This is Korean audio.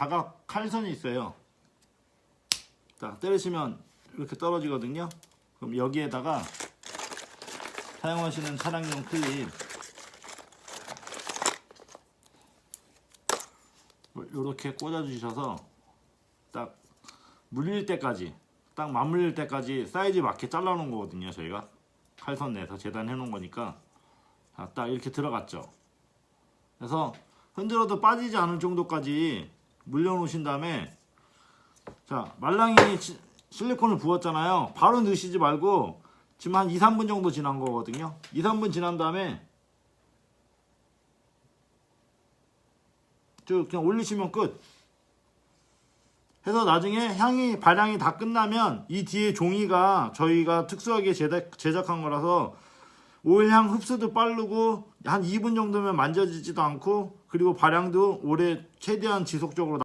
다각 칼선이 있어요. 자, 때리시면 이렇게 떨어지거든요. 그럼 여기에다가 사용하시는 차량용 클립 이렇게 꽂아주셔서 딱 물릴 때까지 딱 맞물릴 때까지 사이즈 맞게 잘라놓은 거거든요. 저희가 칼선 내서 재단해 놓은 거니까 자, 딱 이렇게 들어갔죠. 그래서 흔들어도 빠지지 않을 정도까지 물려 놓으신 다음에 자 말랑이 치- 실리콘을 부었잖아요. 바로 넣으시지 말고 지금 한 2, 3분 정도 지난 거거든요. 2, 3분 지난 다음에 쭉 그냥 올리시면 끝. 해서 나중에 향이 발향이 다 끝나면 이 뒤에 종이가 저희가 특수하게 제작, 제작한 거라서 오일향 흡수도 빠르고 한 2분 정도면 만져지지도 않고 그리고 발향도 오래 최대한 지속적으로